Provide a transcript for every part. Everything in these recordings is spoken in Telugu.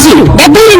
గురూజీ డెబ్బై రెండు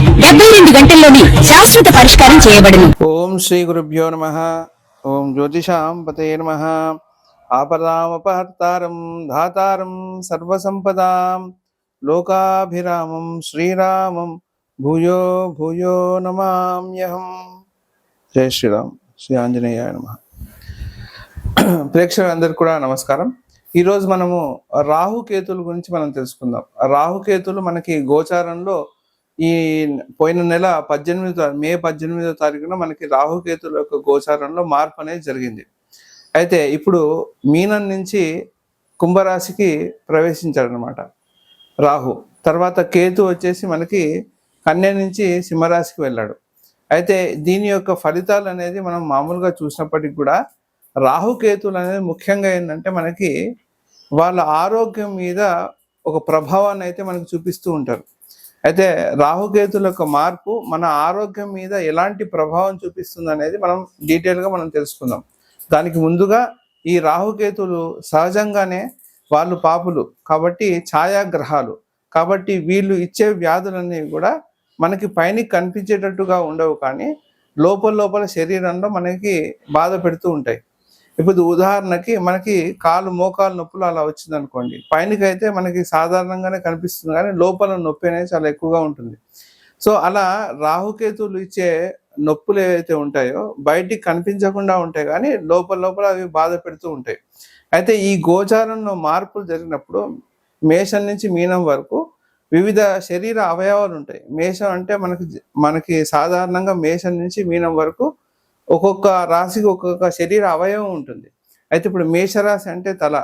డెబ్బై రెండు గంటల్లోనే శాశ్వత పరిష్కారం చేయబడును. ఓం శ్రీ గురుభ్యో నమ. ఓం జ్యోతిషాం పతే నమ. ఆపదామపహర్తారం ధాతారం సర్వసంపదాం. లోకాభిరామం శ్రీరామం భూయో భూయో నమామ్యహం జై శ్రీరామ్. శ్రీ ఆంజనేయ నమ. ప్రేక్షకులందరికీ కూడా నమస్కారం. ఈరోజు మనము రాహుకేతుల గురించి మనం తెలుసుకుందాం. రాహుకేతులు మనకి గోచారంలో ఈ పోయిన నెల పద్దెనిమిదో మే పద్దెనిమిదో తారీఖున మనకి రాహుకేతుల యొక్క గోచారంలో మార్పు అనేది జరిగింది. అయితే ఇప్పుడు మీనం నుంచి కుంభరాశికి ప్రవేశించాడనమాట రాహు. తర్వాత కేతు వచ్చేసి మనకి కన్య నుంచి సింహరాశికి వెళ్ళాడు. అయితే దీని యొక్క ఫలితాలు అనేది మనం మామూలుగా చూసినప్పటికీ కూడా రాహుకేతులు అనేది ముఖ్యంగా ఏంటంటే మనకి వాళ్ళ ఆరోగ్యం మీద ఒక ప్రభావాన్ని అయితే మనకు చూపిస్తూ ఉంటారు. అయితే రాహుకేతుల యొక్క మార్పు మన ఆరోగ్యం మీద ఎలాంటి ప్రభావం చూపిస్తుంది అనేది మనం డీటెయిల్గా మనం తెలుసుకుందాం. దానికి ముందుగా ఈ రాహుకేతులు సహజంగానే వాళ్ళు పాపులు. కాబట్టి ఛాయాగ్రహాలు. కాబట్టి వీళ్ళు ఇచ్చే వ్యాధులన్నీ కూడా మనకి పైన కనిపించేటట్టుగా ఉండవు కానీ లోపల లోపల శరీరంలో మనకి బాధ పెడుతూ ఉంటాయి. ఇప్పుడు ఉదాహరణకి మనకి కాలు మోకాలు నొప్పులు అలా వచ్చింది అనుకోండి పైనకైతే మనకి సాధారణంగానే కనిపిస్తుంది కానీ లోపల నొప్పి అనేది చాలా ఎక్కువగా ఉంటుంది. సో అలా రాహుకేతువులు ఇచ్చే నొప్పులు ఏవైతే ఉంటాయో బయటికి కనిపించకుండా ఉంటాయి కానీ లోపల లోపల అవి బాధ పెడుతూ ఉంటాయి. అయితే ఈ గోచారంలో మార్పులు జరిగినప్పుడు మేషం నుంచి మీనం వరకు వివిధ శరీర అవయవాలు ఉంటాయి. మేషం అంటే మనకి మనకి సాధారణంగా మేషం నుంచి మీనం వరకు ఒక్కొక్క రాశికి ఒక్కొక్క శరీర అవయవం ఉంటుంది. అయితే ఇప్పుడు మేషరాశి అంటే తల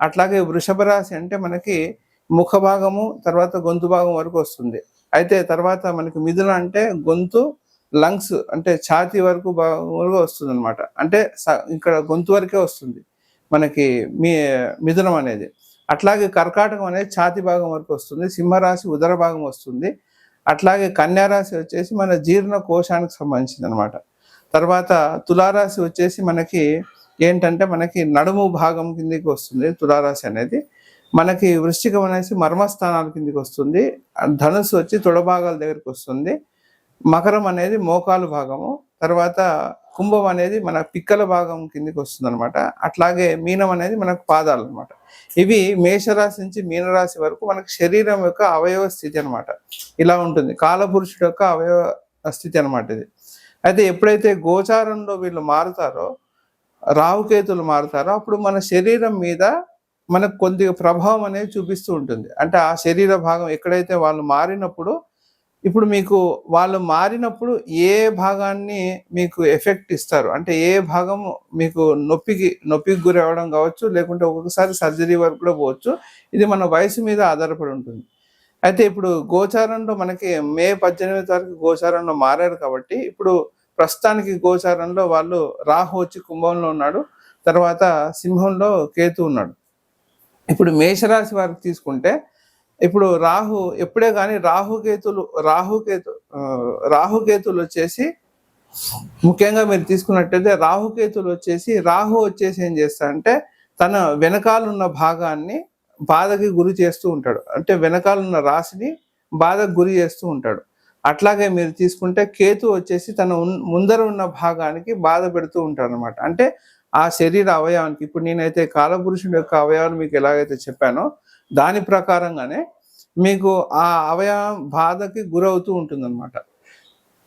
అట్లాగే వృషభ రాశి అంటే మనకి ముఖ భాగము తర్వాత గొంతు భాగం వరకు వస్తుంది. అయితే తర్వాత మనకి మిథున అంటే గొంతు లంగ్స్ అంటే ఛాతీ వరకు భాగం వరకు వస్తుంది అనమాట అంటే స- ఇక్కడ గొంతు వరకే వస్తుంది మనకి మీ మిథునం అనేది. అట్లాగే కర్కాటకం అనేది ఛాతి భాగం వరకు వస్తుంది సింహరాశి ఉదర భాగం వస్తుంది. అట్లాగే కన్యారాశి వచ్చేసి మన జీర్ణ కోశానికి సంబంధించింది అనమాట తర్వాత తులారాశి వచ్చేసి మనకి ఏంటంటే మనకి నడుము భాగం కిందకి వస్తుంది తులారాశి అనేది. మనకి వృశ్చికం అనేసి మర్మస్థానాల కిందకి వస్తుంది. ధనుసు వచ్చి తొడభాగాల దగ్గరికి వస్తుంది. మకరం అనేది మోకాలు భాగము. తర్వాత కుంభం అనేది మన పిక్కల భాగం కిందకి వస్తుంది అనమాట అట్లాగే మీనం అనేది మనకు పాదాలు అనమాట ఇవి మేషరాశి నుంచి మీనరాశి వరకు మనకు శరీరం యొక్క అవయవ స్థితి అనమాట ఇలా ఉంటుంది. కాలపురుషుడు యొక్క అవయవ స్థితి అనమాట ఇది. అయితే ఎప్పుడైతే గోచారంలో వీళ్ళు మారుతారో రావుకేతులు మారుతారో అప్పుడు మన శరీరం మీద మనకు కొద్దిగా ప్రభావం అనేది చూపిస్తూ ఉంటుంది. అంటే ఆ శరీర భాగం ఎక్కడైతే వాళ్ళు మారినప్పుడు ఇప్పుడు మీకు వాళ్ళు మారినప్పుడు ఏ భాగాన్ని మీకు ఎఫెక్ట్ ఇస్తారు? అంటే ఏ భాగం మీకు నొప్పికి నొప్పికి గురవడం కావచ్చు లేకుంటే ఒక్కొక్కసారి సర్జరీ వరకు కూడా పోవచ్చు. ఇది మన వయసు మీద ఆధారపడి ఉంటుంది. అయితే ఇప్పుడు గోచారంలో మనకి మే పద్దెనిమిది తారీఖు గోచారంలో మారారు కాబట్టి ఇప్పుడు ప్రస్తుతానికి గోచారంలో వాళ్ళు రాహు వచ్చి కుంభంలో ఉన్నాడు తర్వాత సింహంలో కేతు ఉన్నాడు. ఇప్పుడు మేషరాశి వారికి తీసుకుంటే ఇప్పుడు రాహు ఎప్పుడే కానీ రాహుకేతులు రాహుకేతు రాహుకేతులు వచ్చేసి ముఖ్యంగా మీరు తీసుకున్నట్టయితే రాహుకేతులు వచ్చేసి రాహు వచ్చేసి ఏం చేస్తాడంటే తన వెనకాలన్న భాగాన్ని బాధకి గురి చేస్తూ ఉంటాడు. అంటే వెనకాలన్న రాశిని బాధకు గురి చేస్తూ ఉంటాడు. అట్లాగే మీరు తీసుకుంటే కేతు వచ్చేసి తన ముందర ఉన్న భాగానికి బాధ పెడుతూ ఉంటాడు అనమాట అంటే ఆ శరీర అవయవానికి ఇప్పుడు నేనైతే కాలపురుషుడి యొక్క అవయవాన్ని మీకు ఎలాగైతే చెప్పానో దాని ప్రకారంగానే మీకు ఆ అవయవం బాధకి గురవుతూ ఉంటుందన్నమాట.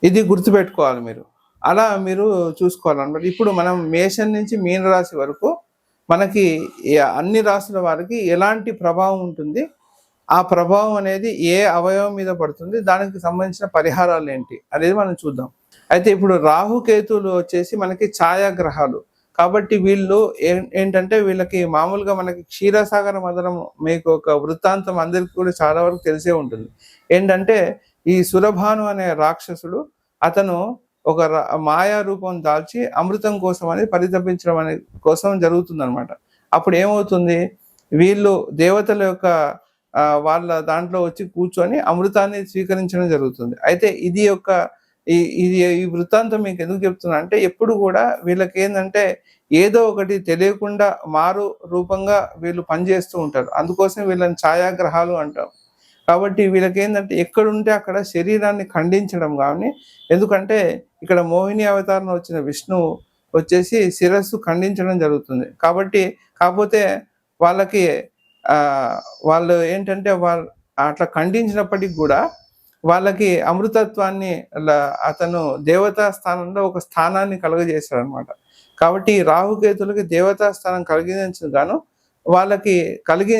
ఇది గుర్తుపెట్టుకోవాలి మీరు. అలా మీరు చూసుకోవాలన్నమాట. ఇప్పుడు మనం మేషం నుంచి మీనరాశి వరకు మనకి అన్ని రాశుల వారికి ఎలాంటి ప్రభావం ఉంటుంది? ఆ ప్రభావం అనేది ఏ అవయవం మీద పడుతుంది? దానికి సంబంధించిన పరిహారాలు ఏంటి? అనేది మనం చూద్దాం. అయితే ఇప్పుడు రాహుకేతులు వచ్చేసి మనకి ఛాయాగ్రహాలు. కాబట్టి వీళ్ళు ఏంటంటే వీళ్ళకి మామూలుగా మనకి క్షీరసాగర మదనం మీకు ఒక వృత్తాంతం అందరికీ కూడా చాలా వరకు తెలిసే ఉంటుంది. ఏంటంటే ఈ సురభాను అనే రాక్షసుడు అతను ఒక ర- మాయా రూపం దాల్చి అమృతం కోసం అనేది పరితపించడం అనే కోసం జరుగుతుందనమాట అప్పుడు ఏమవుతుంది? వీళ్ళు దేవతల యొక్క వాళ్ళ దాంట్లో వచ్చి కూర్చొని అమృతాన్ని స్వీకరించడం జరుగుతుంది. అయితే ఇది యొక్క ఈ ఇది ఈ వృత్తాంతం మీకు ఎందుకు చెప్తున్నా అంటే ఎప్పుడు కూడా వీళ్ళకి ఏంటంటే ఏదో ఒకటి తెలియకుండా మారు రూపంగా వీళ్ళు పనిచేస్తూ ఉంటారు. అందుకోసం వీళ్ళని ఛాయాగ్రహాలు అంటాం. కాబట్టి వీళ్ళకి ఏంటంటే ఎక్కడుంటే అక్కడ శరీరాన్ని ఖండించడం కానీ ఎందుకంటే ఇక్కడ మోహిని అవతారం వచ్చిన విష్ణువు వచ్చేసి శిరస్సు ఖండించడం జరుగుతుంది. కాబట్టి కాకపోతే వాళ్ళకి వాళ్ళు ఏంటంటే వాళ్ళు అట్లా ఖండించినప్పటికి కూడా వాళ్ళకి అమృతత్వాన్ని అతను దేవతా స్థానంలో ఒక స్థానాన్ని కలుగజేశాడు అనమాట కాబట్టి ఈ రాహుకేతులకి దేవతా స్థానం కలిగించను గాను వాళ్ళకి కలిగి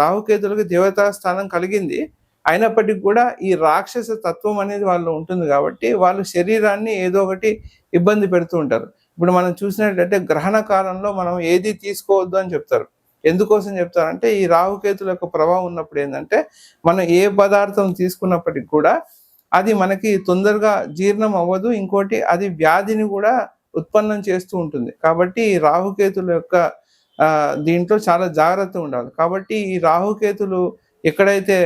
రాహుకేతులకి దేవతా స్థానం కలిగింది. అయినప్పటికీ కూడా ఈ రాక్షస తత్వం అనేది వాళ్ళు ఉంటుంది కాబట్టి వాళ్ళు శరీరాన్ని ఏదో ఒకటి ఇబ్బంది పెడుతూ ఉంటారు. ఇప్పుడు మనం చూసినట్లయితే గ్రహణ కాలంలో మనం ఏది తీసుకోవద్దు అని చెప్తారు. ఎందుకోసం చెప్తారంటే ఈ రాహుకేతుల యొక్క ప్రభావం ఉన్నప్పుడు ఏంటంటే మనం ఏ పదార్థం తీసుకున్నప్పటికి కూడా అది మనకి తొందరగా జీర్ణం అవ్వదు. ఇంకోటి అది వ్యాధిని కూడా ఉత్పన్నం చేస్తూ ఉంటుంది. కాబట్టి ఈ రాహుకేతుల యొక్క దీంట్లో చాలా జాగ్రత్త ఉండాలి. కాబట్టి ఈ రాహుకేతులు ఎక్కడైతే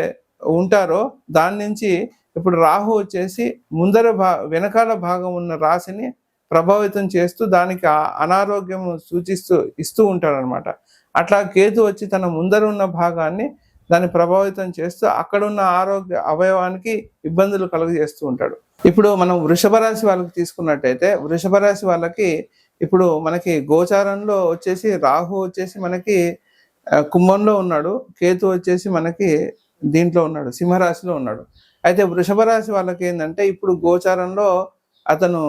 ఉంటారో దాని నుంచి ఇప్పుడు రాహు వచ్చేసి ముందర భా వెనకాల భాగం ఉన్న రాశిని ప్రభావితం చేస్తూ దానికి అనారోగ్యం సూచిస్తూ ఇస్తూ ఉంటాడనమాట అట్లా కేతు వచ్చి తన ముందర ఉన్న భాగాన్ని దాన్ని ప్రభావితం చేస్తూ అక్కడ ఉన్న ఆరోగ్య అవయవానికి ఇబ్బందులు కలుగజేస్తూ ఉంటాడు. ఇప్పుడు మనం వృషభ రాశి వాళ్ళకి తీసుకున్నట్టయితే వృషభ రాశి వాళ్ళకి ఇప్పుడు మనకి గోచారంలో వచ్చేసి రాహు వచ్చేసి మనకి కుంభంలో ఉన్నాడు. కేతు వచ్చేసి మనకి దీంట్లో ఉన్నాడు సింహరాశిలో ఉన్నాడు. అయితే వృషభ రాశి వాళ్ళకి ఏంటంటే ఇప్పుడు గోచారంలో అతను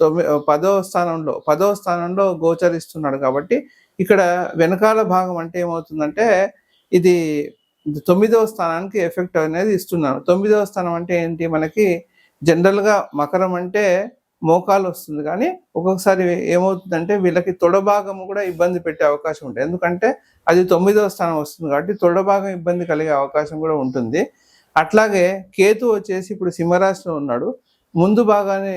తొమ్మి పదో స్థానంలో పదో స్థానంలో గోచరిస్తున్నాడు కాబట్టి ఇక్కడ వెనకాల భాగం అంటే ఏమవుతుందంటే ఇది తొమ్మిదవ స్థానానికి ఎఫెక్ట్ అనేది ఇస్తున్నాను తొమ్మిదవ స్థానం అంటే ఏంటి? మనకి జనరల్గా మకరం అంటే మోకాలు వస్తుంది కానీ ఒక్కొక్కసారి ఏమవుతుందంటే వీళ్ళకి తొడ భాగం కూడా ఇబ్బంది పెట్టే అవకాశం ఉంటుంది. ఎందుకంటే అది తొమ్మిదవ స్థానం వస్తుంది కాబట్టి తొడ భాగం ఇబ్బంది కలిగే అవకాశం కూడా ఉంటుంది. అట్లాగే కేతు వచ్చేసి ఇప్పుడు సింహరాశిలో ఉన్నాడు. ముందు భాగాన్ని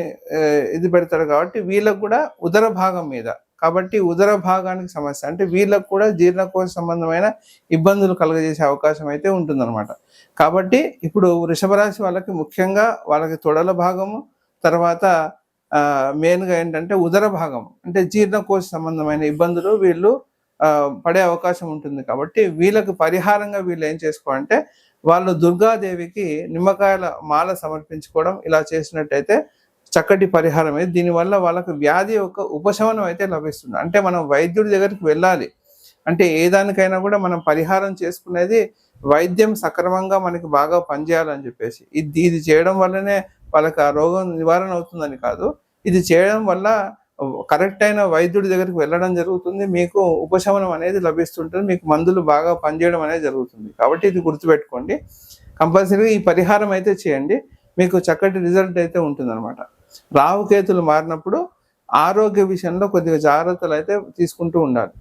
ఇది పెడతాడు కాబట్టి వీళ్ళకు కూడా ఉదర భాగం మీద. కాబట్టి ఉదర భాగానికి సమస్య. అంటే వీళ్ళకు కూడా జీర్ణకోశ సంబంధమైన ఇబ్బందులు కలుగజేసే అవకాశం అయితే ఉంటుందన్నమాట. కాబట్టి ఇప్పుడు వృషభ రాశి వాళ్ళకి ముఖ్యంగా వాళ్ళకి తొడల భాగము తర్వాత మెయిన్గా ఏంటంటే ఉదర భాగం అంటే జీర్ణకోశ సంబంధమైన ఇబ్బందులు వీళ్ళు పడే అవకాశం ఉంటుంది కాబట్టి వీళ్ళకు పరిహారంగా వీళ్ళు ఏం చేసుకోవాలంటే వాళ్ళు దుర్గాదేవికి నిమ్మకాయల మాల సమర్పించుకోవడం ఇలా చేసినట్టయితే చక్కటి పరిహారం అయితే దీనివల్ల వాళ్ళకు వ్యాధి యొక్క ఉపశమనం అయితే లభిస్తుంది. అంటే మనం వైద్యుడి దగ్గరికి వెళ్ళాలి అంటే ఏ దానికైనా కూడా మనం పరిహారం చేసుకునేది వైద్యం సక్రమంగా మనకి బాగా పనిచేయాలని చెప్పేసి. ఇది ఇది చేయడం వల్లనే వాళ్ళకి ఆ రోగం నివారణ అవుతుందని కాదు. ఇది చేయడం వల్ల కరెక్ట్ అయిన వైద్యుడి దగ్గరికి వెళ్ళడం జరుగుతుంది. మీకు ఉపశమనం అనేది లభిస్తుంటుంది. మీకు మందులు బాగా పనిచేయడం అనేది జరుగుతుంది. కాబట్టి ఇది గుర్తుపెట్టుకోండి. కంపల్సరీగా ఈ పరిహారం అయితే చేయండి. మీకు చక్కటి రిజల్ట్ అయితే ఉంటుందన్నమాట. రావుకేతులు మారినప్పుడు ఆరోగ్య విషయంలో కొద్దిగా జాగ్రత్తలు అయితే తీసుకుంటూ ఉండాలి.